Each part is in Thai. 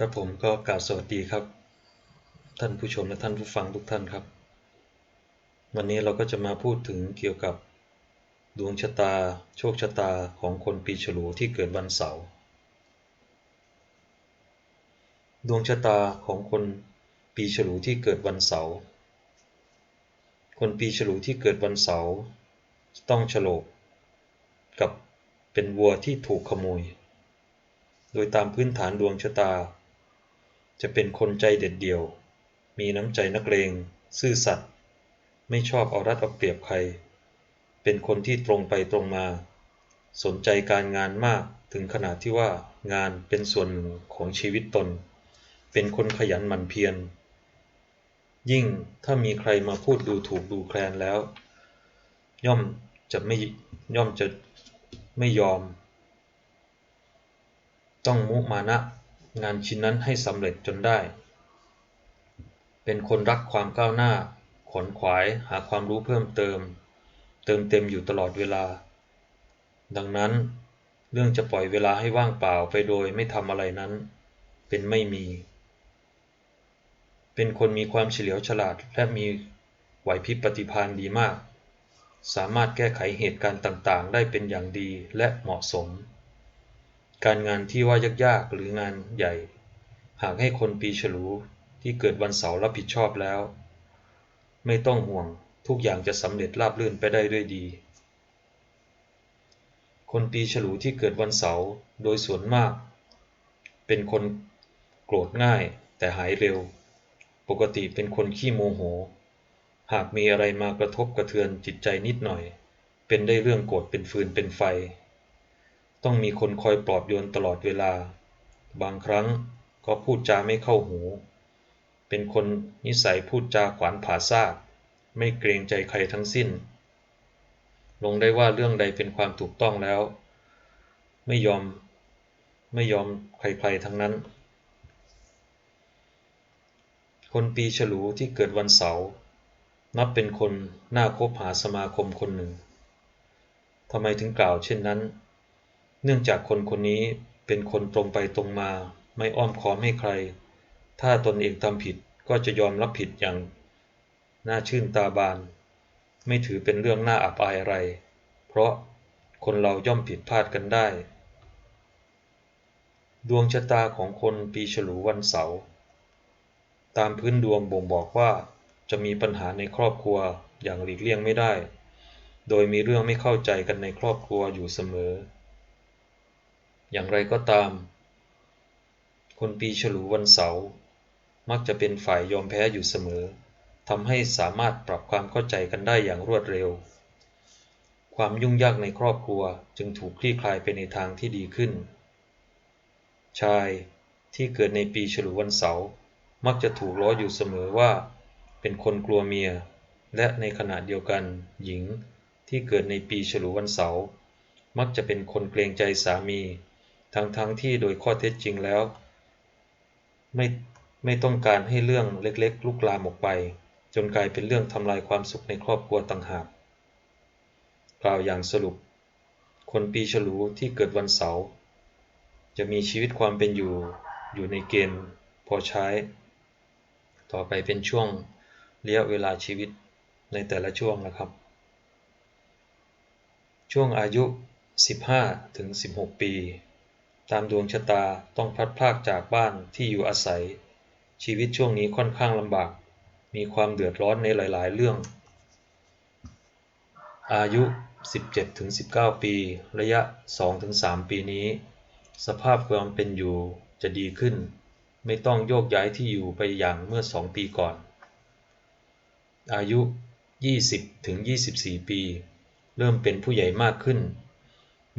ครับผมก็กล่าวสวัสดีครับ ท่านผู้ชมและท่านผู้ฟังทุกท่านครับ วันนี้เราก็จะมาพูดถึงเกี่ยวกับ ดวงชะตา โชคชะตาของคนปีฉลูที่เกิดวันเสาร์ดวงชะตาของคนปีฉลูที่เกิดวันเสาร์คนปีฉลูที่เกิดวันเสาร์ต้องฉลกกับเป็นวัวที่ถูกขโมย โดยตามพื้นฐานดวงชะตา จะเป็นคนใจเด็ดเดี่ยว มีน้ำใจนักเลง ซื่อสัตย์ ไม่ชอบเอารัดเอาเปรียบใคร เป็นคนที่ตรงไปตรงมา สนใจการงานมากถึงขนาดที่ว่างานเป็นส่วนหนึ่งของชีวิตตน เป็นคนขยันหมั่นเพียร ยิ่งถ้ามีใครมาพูดดูถูกดูแคลนแล้ว ย่อมจะไม่ย่อมจะไม่ยอม ต้องมุมานะ งานชิ้นนั้นให้สำเร็จจนได้ เป็นคนรักความก้าวหน้า ขนขวายหาความรู้เพิ่มเติม เติมเต็มอยู่ตลอดเวลา ดังนั้น เรื่องจะปล่อยเวลาให้ว่างเปล่าไปโดยไม่ทำอะไรนั้น เป็นไม่มี เป็นคนมีความเฉลียวฉลาดและมีไหวพริบปฏิภาณดีมาก สามารถแก้ไขเหตุการณ์ต่างๆ ได้เป็นอย่างดีและเหมาะสม การงานที่ว่ายากๆ หรืองานใหญ่ หากให้คนปีฉลูที่เกิดวันเสาร์รับผิดชอบแล้ว ไม่ต้องห่วงทุกอย่างจะสำเร็จราบรื่นไปได้ด้วยดี คนปีฉลูที่เกิดวันเสาร์โดยส่วนมาก เป็นคนโกรธง่ายแต่หายเร็ว ปกติเป็นคนขี้โมโห หากมีอะไรมากระทบกระเทือนจิตใจนิดหน่อย เป็นได้เรื่องโกรธเป็นฟืนเป็นไฟ ต้องมีคนคอยปลอบโยนตลอดเวลา บางครั้งก็พูดจาไม่เข้าหู เป็นคนนิสัยพูดจาขวานผ่าซาก ไม่เกรงใจใครทั้งสิ้น ลงได้ว่าเรื่องใดเป็นความถูกต้องแล้ว ไม่ยอมไม่ยอมใครๆทั้งนั้น คนปีฉลูที่เกิดวันเสาร์นับเป็นคนน่าคบหาสมาคมคนหนึ่งทำไมถึงกล่าวเช่นนั้น เนื่องจากคนคนนี้เป็นคนตรงไปตรงมา ไม่อ้อมค้อมให้ใคร ถ้าตนเองทำผิดก็จะยอมรับผิดอย่าง น่าชื่นตาบาน ไม่ถือเป็นเรื่องน่าอับอายอะไร เพราะคนเราย่อมผิดพลาดกันได้ ดวงชะตาของคนปีฉลูวันเสาร์ตามพื้นดวงบ่งบอกว่าจะมีปัญหาในครอบครัวอย่างหลีกเลี่ยงไม่ได้ โดยมีเรื่องไม่เข้าใจกันในครอบครัวอยู่เสมอ อย่างไรก็ตาม คนปีฉลูวันเสาร์มักจะเป็นฝ่ายยอมแพ้อยู่เสมอทำให้สามารถปรับความเข้าใจกันได้อย่างรวดเร็ว ความยุ่งยากในครอบครัวจึงถูกคลี่คลายไปในทางที่ดีขึ้น ชายที่เกิดในปีฉลูวันเสาร์มักจะถูกล้ออยู่เสมอว่า เป็นคนกลัวเมีย และในขณะเดียวกัน หญิงที่เกิดในปีฉลูวันเสาร์มักจะเป็นคนเกรงใจสามี ทั้งๆทที่โดยข้อเท็จจริงแล้ว ไม่ไม่ต้องการให้เรื่องเล็กๆ ลุกลามออกไป จนกลายเป็นเรื่องทำลายความสุขในครอบครัวต่างหาก กล่าวอย่างสรุป คนปีฉลูที่เกิดวันเสาร์จะมีชีวิตความเป็นอยู่อยู่ในเกณฑ์พอใช้ ต่อไปเป็นช่วงระยะเวลาชีวิตในแต่ละช่วงนะครับ ช่วงอายุ 15ถึง16 ปี ตามดวงชะตาต้องพลัดพรากจากบ้านที่อยู่อาศัย ชีวิตช่วงนี้ค่อนข้างลำบาก มีความเดือดร้อนในหลาย ๆ เรื่อง อายุ 17-19 ปี ระยะ 2-3 ปีนี้ สภาพความเป็นอยู่จะดีขึ้น ไม่ต้องโยกย้ายที่อยู่ไปอย่างเมื่อ 2 ปีก่อน อายุ 20-24 ปี เริ่มเป็นผู้ใหญ่มากขึ้น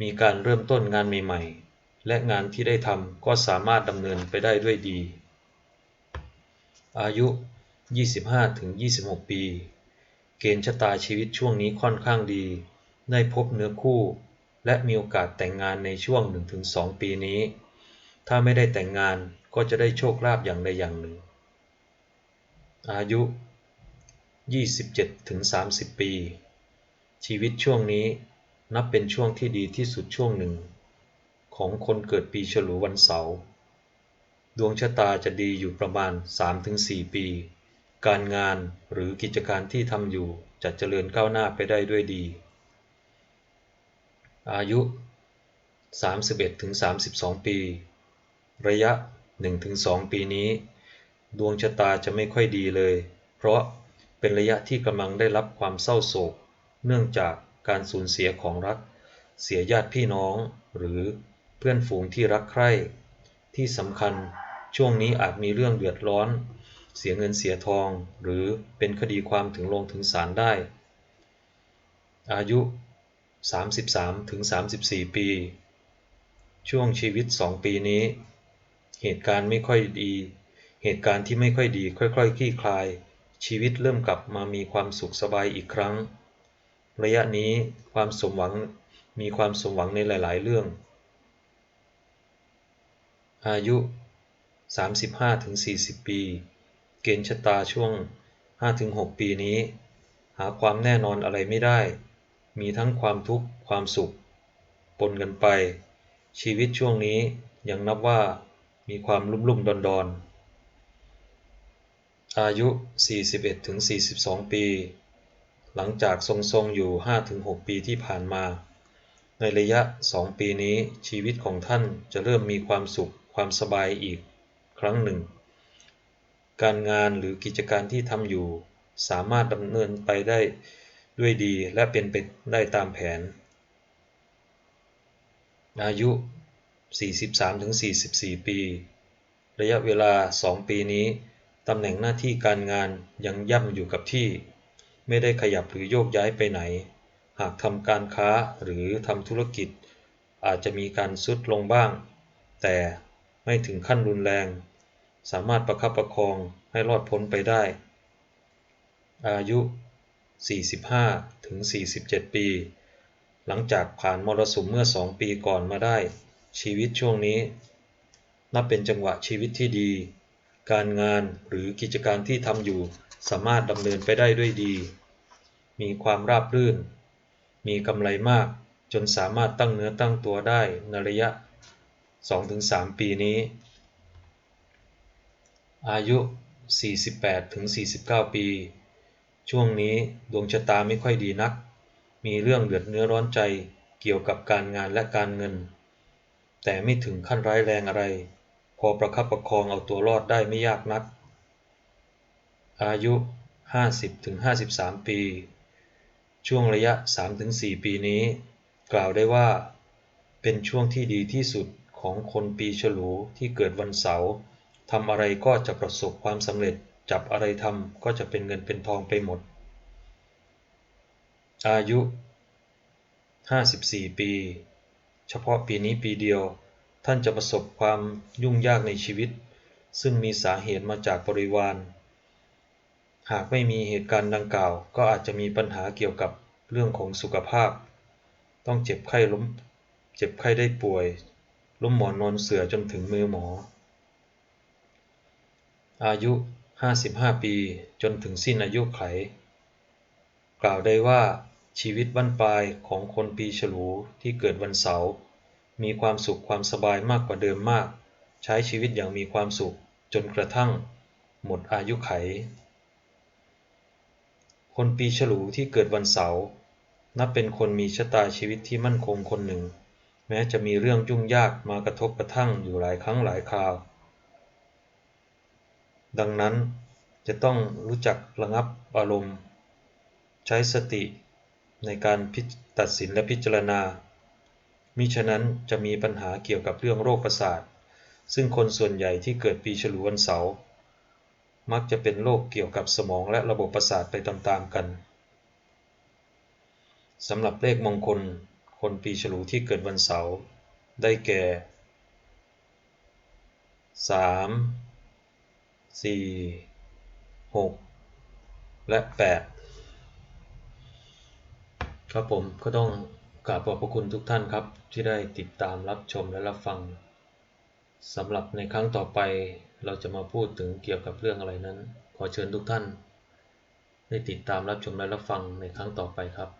มีการเริ่มต้นงานใหม่ ๆ และงานที่ได้ทำก็สามารถดำเนินไปได้ด้วยดี อายุ 25-26 ปี เกณฑ์ชะตาชีวิตช่วงนี้ค่อนข้างดี ได้พบเนื้อคู่ และมีโอกาสแต่งงานในช่วง 1-2 ปีนี้ ถ้าไม่ได้แต่งงานก็จะได้โชคลาภอย่างใดอย่างหนึ่ง อายุ 27-30 ปี ชีวิตช่วงนี้นับเป็นช่วงที่ดีที่สุดช่วงหนึ่ง ของคนเกิดปีฉลูวันเสาร์ดวงชะตาจะดีอยู่ประมาณ 3-4 ปี การงานหรือกิจการที่ทำอยู่จะเจริญก้าวหน้าไปได้ด้วยดี อายุ 31-32 ปี ระยะ 1-2 ปีนี้ ดวงชะตาจะไม่ค่อยดีเลย เพราะเป็นระยะที่กำลังได้รับความเศร้าโศก เนื่องจากการสูญเสียของรัก เสียญาติพี่น้อง หรือ เพื่อนฝูงที่รักใคร่ที่สำคัญช่วงนี้อาจมีเรื่องเดือดร้อน เสียเงินเสียทอง หรือเป็นคดีความถึงลงถึงศาลได้ อายุ 33-34 ปี ช่วงชีวิต 2 ปีนี้ เหตุการณ์ไม่ค่อยดี เหตุการณ์ที่ไม่ค่อยดีค่อยๆคลี่คลาย ชีวิตเริ่มกลับมามีความสุขสบายอีกครั้ง ระยะนี้ความสมหวังมีความสมหวังในหลาย ๆ เรื่อง อายุ 35-40 ปี เกณฑ์ชะตาช่วง 5-6 ปีนี้ หาความแน่นอนอะไรไม่ได้ มีทั้งความทุกข์ความสุข ปนกันไป ชีวิตช่วงนี้ยังนับว่ามีความลุ่มลุ่มดอนดอนอายุ 41-42 ปี หลังจากทรงๆอยู่ 5-6 ปีที่ผ่านมา ในระยะ 2 ปีนี้ชีวิตของท่านจะเริ่มมีความสุข ความสบายอีกครั้งหนึ่ง การงานหรือกิจการที่ทำอยู่ สามารถดำเนินไปได้ด้วยดีและเป็นไปได้ตามแผน อายุ 43-44 ปี ระยะเวลา 2 ปีนี้ตำแหน่งหน้าที่การงานยังย่ำอยู่กับที่ ไม่ได้ขยับหรือโยกย้ายไปไหน หากทำการค้าหรือทำธุรกิจ อาจจะมีการซุดลงบ้าง แต่ ไม่ถึงขั้นรุนแรง สามารถประคับประคองให้รอดพ้นไปได้ อายุ 45-47 ปี หลังจากผ่านมรสุมเมื่อสองปีก่อนมาได้ ชีวิตช่วงนี้ นับเป็นจังหวะชีวิตที่ดี การงานหรือกิจการที่ทำอยู่สามารถดำเนินไปได้ด้วยดี มีความราบรื่น มีกำไรมากจนสามารถตั้งเนื้อตั้งตัวได้ในระยะ 2-3 ปีนี้ อายุ 48-49 ปี ช่วงนี้ดวงชะตาไม่ค่อยดีนัก มีเรื่องเดือดเนื้อร้อนใจเกี่ยวกับการงานและการเงิน แต่ไม่ถึงขั้นร้ายแรงอะไร พอประคับประคองเอาตัวรอดได้ไม่ยากนัก อายุ 50-53 ปี ช่วงระยะ 3-4 ปีนี้ กล่าวได้ว่าเป็นช่วงที่ดีที่สุด ของคนปีฉลูที่เกิดวันเสาร์ทำอะไรก็จะประสบความสำเร็จ จับอะไรทำก็จะเป็นเงินเป็นทองไปหมด อายุ 54 ปี เฉพาะปีนี้ปีเดียว ท่านจะประสบความยุ่งยากในชีวิต ซึ่งมีสาเหตุมาจากบริวาร หากไม่มีเหตุการณ์ดังกล่าว ก็อาจจะมีปัญหาเกี่ยวกับเรื่องของสุขภาพ ต้องเจ็บไข้ล้ม เจ็บไข้ได้ป่วย ล้มหมอนนอนเสือจนถึงมือหมอ อายุ 55 ปีจนถึงสิ้นอายุไข กล่าวได้ว่าชีวิตบั้นปลายของคนปีฉลูที่เกิดวันเสาร์มีความสุขความสบายมากกว่าเดิมมาก ใช้ชีวิตอย่างมีความสุขจนกระทั่ง หมดอายุไข คนปีฉลูที่เกิดวันเสาร์นับเป็นคนมีชะตาชีวิตที่มั่นคงคนหนึ่ง แม้จะมีเรื่องยุ่งยากมากระทบกระทั่งอยู่หลายครั้งหลายคราว ดังนั้นจะต้องรู้จักระงับอารมณ์ ใช้สติในการตัดสินและพิจารณา มิฉะนั้นจะมีปัญหาเกี่ยวกับเรื่องโรคประสาท ซึ่งคนส่วนใหญ่ที่เกิดปีฉลูวันเสาร์มักจะเป็นโรคเกี่ยวกับสมองและระบบประสาทไปตามๆกันสำหรับเลขมงคล คนปีฉลูที่เกิดวันเสาร์ได้แก่ 3 4 6 และ 8 ครับผมก็ต้องกราบขอบพระคุณทุกท่านครับ ที่ได้ติดตามรับชมและรับฟังสำหรับในครั้งต่อไปเราจะมาพูดถึงเกี่ยวกับเรื่องอะไรนั้น ขอเชิญทุกท่าน ได้ติดตามรับชมและรับฟังในครั้งต่อไปครับ